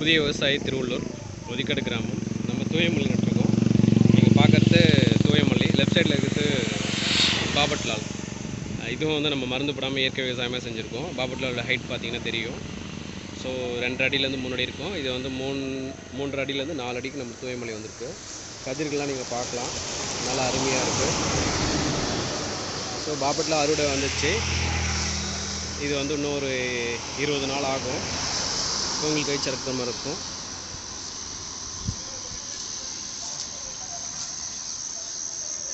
புதிய விவசாயி திருவள்ளூர் ஒதுக்கடு கிராமம். நம்ம தூயமல்லி நட்டுருக்கோம். நீங்கள் பார்க்குறது தூயமல்லி லெஃப்ட் சைடில் இருக்கிறது பாபட்லால் இதுவும் வந்து நம்ம மருந்து போடாமல் இயற்கை விவசாயமாக செஞ்சுருக்கோம். பாபட்லாலோட ஹைட் பார்த்திங்கன்னா தெரியும். ஸோ ரெண்டு அடியிலேருந்து மூணு அடி இருக்கும். இது வந்து மூணு மூன்று அடியிலேருந்து நாலு அடிக்கு நம்ம தூயமல்லி வந்திருக்கு. கதிர்கள்லாம் நீங்கள் பார்க்கலாம். நல்லா அருமையாக இருக்குது ஸோ பாபட்லா அறுவடை வந்துச்சு. இது வந்து இன்னும் ஒரு இருபது நாள் ஆகும். உங்களுக்கு கை இறக்குற மாதிரி இருக்கும்.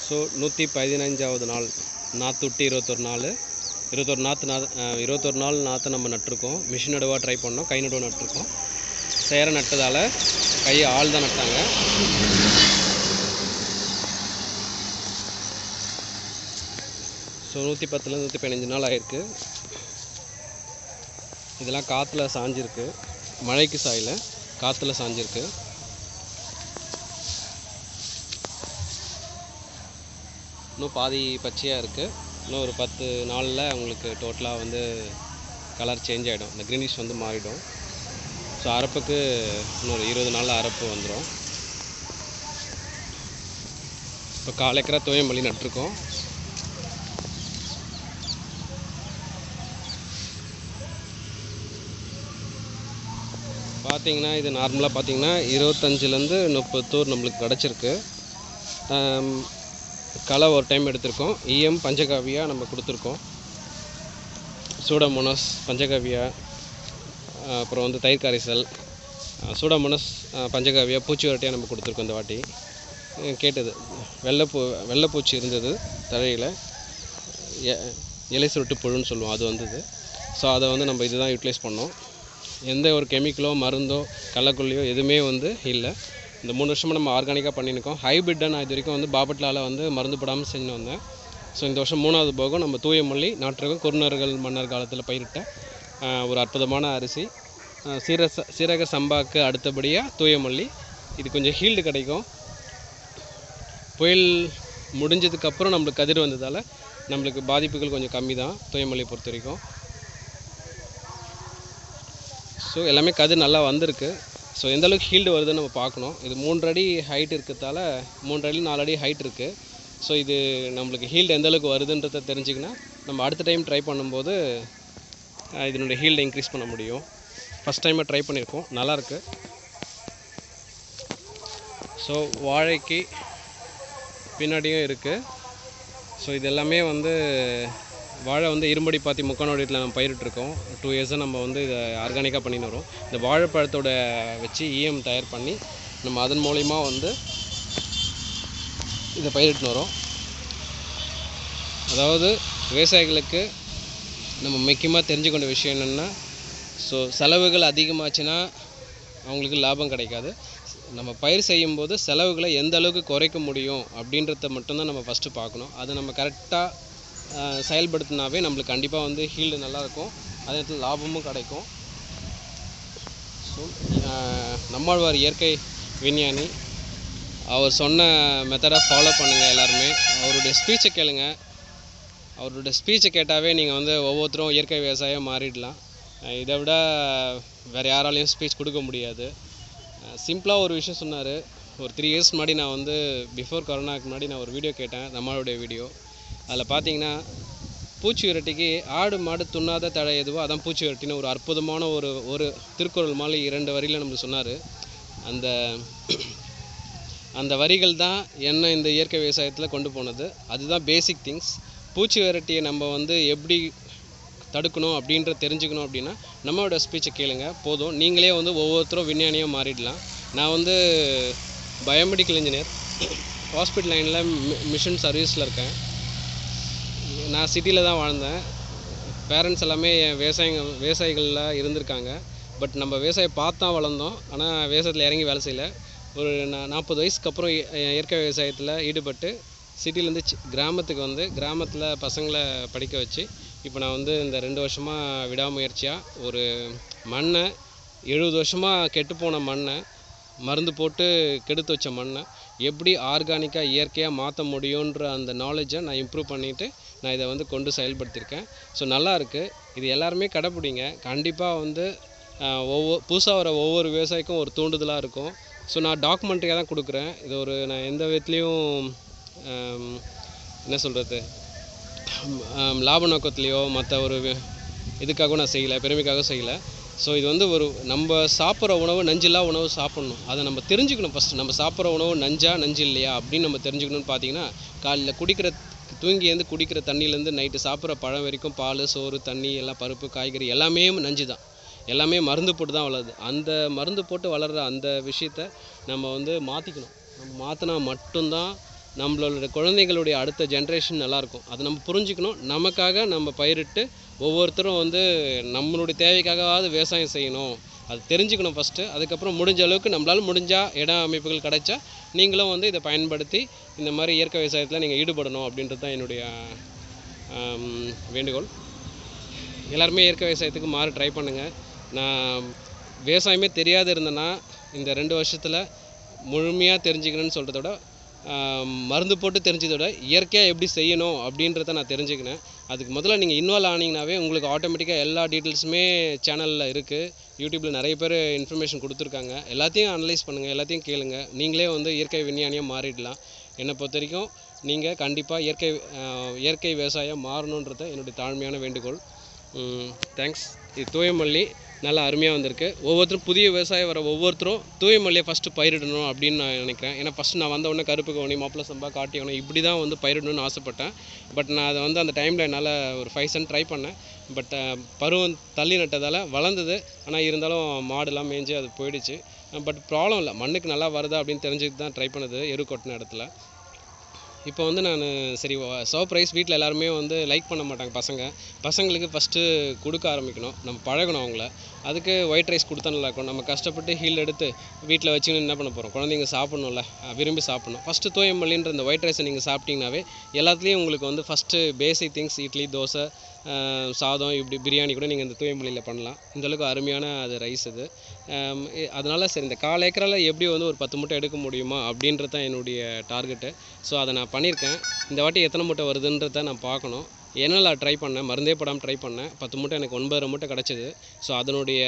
ஸோ நூற்றி பதினஞ்சாவது நாள் நாற்றுட்டு இருபத்தொரு நாள். இருபத்தொரு நாற்று நா இருபத்தொரு நாள் நாற்று நம்ம நட்டிருக்கோம். மிஷின் நடுவாக ட்ரை பண்ணோம் கை நடுவாக நட்டிருக்கோம். சேர நட்டதால் கையை ஆள் தான் நட்டாங்க. ஸோ நூற்றி பத்துலேருந்து நூற்றி பதினஞ்சு நாள் ஆயிருக்கு. இதெல்லாம் காற்றுல சாஞ்சிருக்கு. மழைக்கு சாயல காற்றுல சாஞ்சிருக்கு. இன்னும் பாதி பச்சையாக இருக்குது இன்னும் ஒரு பத்து நாளில் உங்களுக்கு டோட்டலாக வந்து கலர் சேஞ்ச் ஆகிடும் இந்த க்ரீனிஷ் வந்து மாறிடும். ஸோ அரப்புக்கு இன்னொரு இருபது நாளில் அரப்பு வந்துடும் இப்போ கால் ஏக்கரா தோயம்பள்ளி நட்டிருக்கோம். பார்த்தீங்கன்னா இது நார்மலாக பார்த்தீங்கன்னா இருபத்தஞ்சிலேருந்து முப்பது தூர் நம்மளுக்கு கிடச்சிருக்கு. களை ஒரு டைம் எடுத்திருக்கோம். இஎம் பஞ்சகாவியா நம்ம கொடுத்துருக்கோம். சூடமோனஸ் பஞ்சகாவியா அப்புறம் வந்து தயிர் கரைசல் சூடமோனஸ் பஞ்சகாவியா பூச்சி வரட்டியாக நம்ம கொடுத்துருக்கோம் இந்த வாட்டி. கேட்டது. வெள்ளைப்பூ வெள்ளைப்பூச்சி இருந்தது தழையில் எ- இலை சுருட்டு புழுன்னு சொல்லுவோம் அது வந்தது. ஸோ அதை வந்து நம்ம இதுதான் யூட்டிலைஸ் பண்ணோம். எந்த ஒரு கெமிக்கலோ மருந்தோ கள்ளக்கொல்லியோ எதுவுமே வந்து இல்லை. இந்த மூணு வருஷமாக நம்ம ஆர்கானிக்காக பண்ணியிருக்கோம். ஹைபிரிட்டை நான் இது வரைக்கும் வந்து பாபட்லால வந்து மருந்து போடாமல் செஞ்சு வந்தேன். ஸோ இந்த வருஷம் மூணாவது போகம் நம்ம தூய மொழி நாட்டுரகம் குறுநர்கள் மன்னர் காலத்தில் பயிரிட்ட ஒரு அற்புதமான அரிசி. சீரக சீர சீரக சம்பாக்கு அடுத்தபடியாக தூய மல்லி இது கொஞ்சம் ஹீல்டு கிடைக்கும். புயல் முடிஞ்சதுக்கப்புறம் நம்மளுக்கு கதிர் வந்ததால் நம்மளுக்கு பாதிப்புகள் கொஞ்சம் கம்மி தான் தூயமல்லியை பொறுத்த வரைக்கும். ஸோ எல்லாமே கதிர் நல்லா வந்திருக்கு. ஸோ எந்த அளவுக்கு ஹீல்டு வருதுன்னு நம்ம பார்க்கணும். இது மூன்று அடி ஹைட் இருக்கிறதால மூன்றடி நாலடி நாலு அடி ஹைட் இருக்குது ஸோ இது நம்மளுக்கு ஹீல்டு எந்தளவுக்கு வருதுன்றத வருதுன்றதை தெரிஞ்சிங்கன்னா நம்ம அடுத்த டைம் ட்ரை பண்ணும்போது இதனுடைய ஹீல்டை இன்க்ரீஸ் பண்ண முடியும். ஃபஸ்ட் டைமாக ட்ரை பண்ணியிருக்கோம் நல்லாயிருக்கு ஸோ வாழைக்கு பின்னாடியும் இருக்குது ஸோ இது எல்லாமே வந்து வாழை வந்து இரும்படி பாத்தி முக்கனோடியத்தில் நம்ம பயிரிட்டிருக்கோம். டூ இயர்ஸாக நம்ம வந்து இதை ஆர்கானிக்காக பண்ணின்னு வரோம். இந்த வாழைப்பழத்தோட வச்சு இஎம் தயார் பண்ணி நம்ம அதன் மூலிமா வந்து இதை பயிரிட்டுன்னு வரோம். அதாவது விவசாயிகளுக்கு நம்ம முக்கியமாக தெரிஞ்சுக்கொண்ட விஷயம் என்னென்னா ஸோ செலவுகள் அதிகமாச்சுன்னா அவங்களுக்கு லாபம் கிடைக்காது. நம்ம பயிர் செய்யும்போது செலவுகளை எந்த அளவுக்கு குறைக்க முடியும் அப்படின்றத மட்டும்தான் நம்ம ஃபஸ்ட்டு பார்க்கணும். அது நம்ம கரெக்டாக செயல்படுத்தினாவே நம்மளுக்கு கண்டிப்பாக வந்து ஹீல்டு நல்லாயிருக்கும். அதே நேரத்தில் லாபமும் கிடைக்கும். ஸோ நம்மாழ்வார் இயற்கை விஞ்ஞானி. அவர் சொன்ன மெத்தடை ஃபாலோ பண்ணுங்கள் எல்லாருமே. அவருடைய ஸ்பீச்சை கேளுங்க. அவருடைய ஸ்பீச்சை கேட்டாவே நீங்கள் வந்து ஒவ்வொருத்தரும் இயற்கை விவசாயம் மாறிடலாம். இதை விட வேறு யாராலையும் ஸ்பீச் கொடுக்க முடியாது. சிம்பிளாக ஒரு விஷயம் சொன்னார். ஒரு த்ரீ இயர்ஸ் முன்னாடி நான் வந்து பிஃபோர் கொரோனாக்கு முன்னாடி நான் ஒரு வீடியோ கேட்டேன். நம்மளுடைய வீடியோ அதில் பார்த்தீங்கன்னா பூச்சி விரட்டிக்கு ஆடு மாடு துண்ணாத தழை எதுவோ அதான் பூச்சி விரட்டின்னு ஒரு அற்புதமான ஒரு ஒரு திருக்குறள் மாலை இரண்டு வரியில் நம்மளுக்கு சொன்னார். அந்த அந்த வரிகள் தான் என்ன இந்த இயற்கை விவசாயத்தில் கொண்டு போனது. அதுதான் பேசிக் திங்ஸ் பூச்சி விரட்டியை நம்ம வந்து எப்படி தடுக்கணும் அப்படின்றத தெரிஞ்சுக்கணும் அப்படின்னா நம்மளோட ஸ்பீச்சை கேளுங்க. போதும். நீங்களே வந்து ஒவ்வொருத்தரும் விஞ்ஞானியாக மாறிடலாம். நான் வந்து பயோமெடிக்கல் இன்ஜினியர் ஹாஸ்பிட்டல் லைனில் மிஷன் சர்வீஸில் இருக்கேன். நான் சிட்டியில் தான் வாழ்ந்தேன். பேரண்ட்ஸ் எல்லாமே என் விவசாயிகள் விவசாயிகளில் இருந்திருக்காங்க. பட் நம்ம விவசாயம் பார்த்தா வளர்ந்தோம். ஆனால் விவசாயத்தில் இறங்கி வேலை செய்யல. ஒரு நான் நாற்பது வயசுக்கு அப்புறம் இயற்கை விவசாயத்தில் ஈடுபட்டு சிட்டிலேருந்து கிராமத்துக்கு வந்து கிராமத்தில் பசங்களை படிக்க வச்சு இப்போ நான் வந்து இந்த ரெண்டு வருஷமாக விடாமுயற்சியாக ஒரு மண்ணை எழுபது வருஷமாக கெட்டுப்போன மண்ணை மருந்து போட்டு கெடுத்து வச்ச மண்ணை எப்படி ஆர்கானிக்காக இயற்கையாக மாற்ற முடியுன்ற அந்த நாலேஜை நான் இம்ப்ரூவ் பண்ணிவிட்டு நான் இதை வந்து கொண்டு செயல்படுத்தியிருக்கேன் ஸோ நல்லாயிருக்கு இது எல்லாருமே கடைப்பிடிங்க. கண்டிப்பாக வந்து ஒவ்வொரு புதுசாக வர ஒவ்வொரு விவசாயிக்கும் ஒரு தூண்டுதலாக இருக்கும். ஸோ நான் டாக்குமெண்ட்ரியாக தான் கொடுக்குறேன். இது ஒரு நான் எந்த விதத்துலேயும் என்ன சொல்கிறது லாப நோக்கத்துலேயோ மற்ற ஒரு இதுக்காகவும் நான் செய்யலை பெருமைக்காகவும் செய்யலை. ஸோ இது வந்து ஒரு நம்ம சாப்பிட்ற உணவு நஞ்சில்லா உணவு சாப்பிட்ணும். அதை நம்ம தெரிஞ்சுக்கணும் ஃபஸ்ட்டு நம்ம சாப்பிட்ற உணவு நஞ்சா நஞ்சு இல்லையா அப்படின்னு நம்ம தெரிஞ்சுக்கணும்னு பார்த்தீங்கன்னா காலையில் குடிக்கிற தூங்கி குடிக்கிற தண்ணியிலேருந்து நைட்டு சாப்பிட்ற பழம் வரைக்கும் பால் சோறு தண்ணி எல்லாம் பருப்பு காய்கறி எல்லாமே நஞ்சு தான். எல்லாமே மருந்து போட்டு தான் வளருது. அந்த மருந்து போட்டு வளர்கிற அந்த விஷயத்த நம்ம வந்து மாற்றிக்கணும் நம்ம மாற்றினா மட்டும்தான் நம்மளோட குழந்தைங்களுடைய அடுத்த ஜென்ரேஷன் நல்லாயிருக்கும். அதை நம்ம புரிஞ்சுக்கணும். நமக்காக நம்ம பயிரிட்டு ஒவ்வொருத்தரும் வந்து நம்மளுடைய தேவைக்காகவாவது விவசாயம் செய்யணும். அது தெரிஞ்சுக்கணும் ஃபஸ்ட்டு அதுக்கப்புறம் முடிஞ்ச அளவுக்கு நம்மளால் முடிஞ்சால் இட அமைப்புகள் கிடைச்சா நீங்களும் வந்து இதை பயன்படுத்தி இந்த மாதிரி இயற்கை விவசாயத்தில் நீங்கள் ஈடுபடணும் அப்படின்றது தான் என்னுடைய வேண்டுகோள். எல்லாருமே இயற்கை விவசாயத்துக்கு மாற ட்ரை பண்ணுங்கள் நான் விவசாயமே தெரியாது இருந்தேன்னா இந்த ரெண்டு வருஷத்தில் முழுமையாக தெரிஞ்சுக்கணும்னு சொல்கிறத விட மருந்து போட்டு தெரிஞ்சதை விட இயற்கையாக எப்படி செய்யணும் அப்படின்றத நான் தெரிஞ்சுக்கினேன். அதுக்கு முதல்ல நீங்கள் இன்வால்வ் ஆனீங்கனாவே உங்களுக்கு ஆட்டோமேட்டிக்காக எல்லா டீட்டெயில்ஸுமே சேனலில் இருக்குது யூடியூப்பில் நிறைய பேர் இன்ஃபர்மேஷன் கொடுத்துருக்காங்க. எல்லாத்தையும் அனலைஸ் பண்ணுங்கள் எல்லாத்தையும் கேளுங்கள் நீங்களே வந்து இயற்கை விஞ்ஞானியாக மாறிடலாம். என்னை பொறுத்த வரைக்கும் நீங்கள் கண்டிப்பாக இயற்கை இயற்கை விவசாயம் மாறணுன்றது என்னுடைய தாழ்மையான வேண்டுகோள். தேங்க்ஸ் இது தூயமல்லி நல்லா அருமையாக வந்திருக்கு. ஒவ்வொருத்தரும் புதிய விவசாயம் வர ஒவ்வொருத்தரும் தூயமல்லியை ஃபஸ்ட்டு பயிரிடணும் அப்படின்னு நான் நினைக்கிறேன். ஏன்னா ஃபஸ்ட்டு நான் வந்த உடனே கருப்பு கவனி மாப்பிள்ளை சம்பா காட்டி இப்படி தான் வந்து பயிரிடணும்னு ஆசைப்பட்டேன். பட் நான் அதை வந்து அந்த டைமில் என்னால் ஒரு ஃபைவ் சென்ட் ட்ரை பண்ணேன். பட் பருவம் தள்ளி நட்டதால் வளர்ந்தது. ஆனால் இருந்தாலும் மாடுலாம் மேய்ஞ்சு அது போயிடுச்சு. பட் ப்ராப்ளம் இல்லை. மண்ணுக்கு நல்லா வருதா அப்படின்னு தெரிஞ்சுட்டு தான் ட்ரை பண்ணது. எரு கொட்டின இடத்துல. இப்போ வந்து நான் சரி சோப் ரைஸ் வீட்டில் எல்லாருமே வந்து லைக் பண்ண மாட்டாங்க பசங்க. பசங்களுக்கு ஃபஸ்ட்டு கொடுக்க ஆரம்பிக்கணும். நம்ம பழகணும் அவங்கள. அதுக்கு ஒயிட் ரைஸ் கொடுத்தா நல்லா இருக்கும். நம்ம கஷ்டப்பட்டு ஹீல் எடுத்து வீட்டில் வச்சுன்னு என்ன பண்ண போகிறோம் குழந்தைங்க சாப்பிட்ணும்ல. விரும்பி சாப்பிட்ணும். ஃபஸ்ட்டு தூயமல்லின்ற இந்த ஒயிட் ரைஸை நீங்கள் சாப்பிட்டீங்கனாவே எல்லாத்துலேயும் உங்களுக்கு வந்து first basic things idli dosa சாதம் இப்படி பிரியாணி கூட நீங்கள் இந்த தூயமல்லியில் பண்ணலாம். இந்தளவுக்கு அருமையான அது ரைஸ் இது அதனால் சரி இந்த கால் ஏக்கரால் எப்படி வந்து ஒரு பத்து மூட்டை எடுக்க முடியுமா அப்படின்றது தான் என்னுடைய டார்கெட்டு. ஸோ அதை நான் பண்ணியிருக்கேன். இந்த வாட்டி எத்தனை மூட்டை வருதுன்றதை நான் பார்க்கணும். என்னெல்லாம் ட்ரை பண்ணேன்? மருந்தே போடாமல் ட்ரை பண்ணேன். பத்து மூட்டை எனக்கு ஒன்பதரை மூட்டை கிடச்சிது. ஸோ அதனுடைய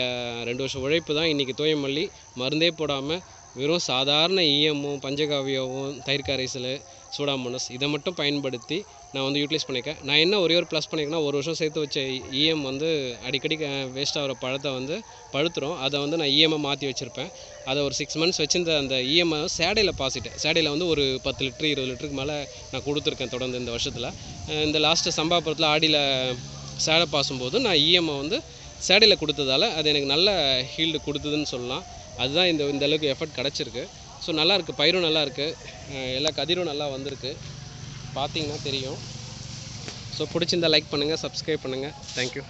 ரெண்டு வருஷம் உழைப்பு தான் இன்றைக்கி தூயமல்லி மருந்தே போடாமல் வெறும் சாதாரண ஈயமும் பஞ்சகாவியாவும் தயிர்காரைசல் சூடாமோனஸ் இதை மட்டும் பயன்படுத்தி நான் வந்து யூட்டிலைஸ் பண்ணியிருக்கேன் நான் என்ன ஒரே ஒரு ப்ளஸ் பண்ணியிருக்கேன்னா ஒரு வருஷம் சேர்த்து வச்ச இஎம் வந்து அடிக்கடி வேஸ்ட் ஆகிற பழத்தை வந்து பழுத்துரும். அதை வந்து நான் இஎம்ஐ மாற்றி வச்சுருப்பேன். அதை ஒரு சிக்ஸ் மந்த்ஸ் வச்சுருந்த அந்த இஎம்ஐ சேடையில் பாசிட்டேன். சேடையில் வந்து ஒரு பத்து லிட்டரு இருபது லிட்டருக்கு மேலே நான் கொடுத்துருக்கேன் தொடர்ந்து இந்த வருஷத்தில். இந்த லாஸ்ட்டு சம்பாபுரத்தில் ஆடியில் சேடை பாசும்போது நான் இஎம்ஐ வந்து சேடையில் கொடுத்ததால அது எனக்கு நல்ல ஹீல்டு கொடுத்ததுன்னு சொல்லலாம். அதுதான் இந்த இந்த அளவுக்கு எஃபர்ட் கிடச்சிருக்கு. ஸோ நல்லாயிருக்கு பயிரும் நல்லா இருக்குது எல்லா கதிரும் நல்லா வந்திருக்கு. பார்த்தீங்கன்னா தெரியும். ஸோ பிடிச்சிருந்தா லைக் பண்ணுங்கள் சப்ஸ்கிரைப் பண்ணுங்கள் தேங்க்யூ